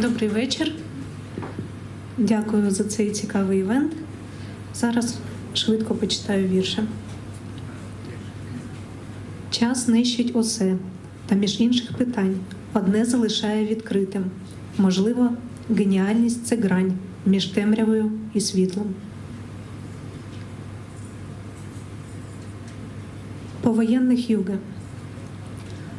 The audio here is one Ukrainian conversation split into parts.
Добрий вечір. Дякую за цей цікавий івент. Зараз швидко почитаю вірша. Час нищить усе, та між інших питань одне залишає відкритим. Можливо, геніальність це грань між темрявою і світлом. Повоєнних юга.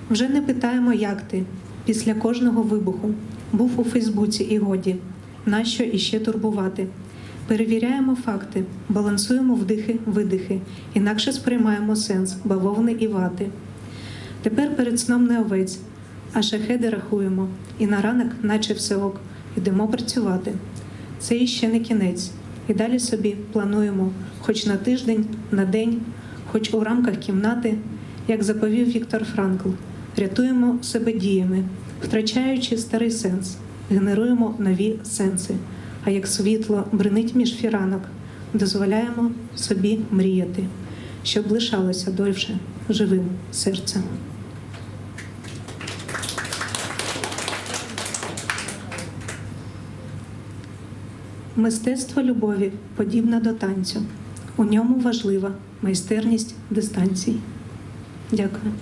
Вже не питаємо, як ти після кожного вибуху. Був у Фейсбуці і годі. Нащо іще турбувати? Перевіряємо факти, балансуємо вдихи, видихи, інакше сприймаємо сенс бавовни і вати. Тепер перед сном не овець, а шахеди рахуємо, і на ранок, наче все ок, йдемо працювати. Це іще не кінець. І далі собі плануємо, хоч на тиждень, на день, хоч у рамках кімнати, як заповів Віктор Франкл, рятуємо себе діями, втрачаючи старий сенс, генеруємо нові сенси. А як світло бринить між фіранок, дозволяємо собі мріяти, щоб лишалося дольше живим серцем. Мистецтво любові подібне до танцю. У ньому важлива майстерність дистанцій. Дякую.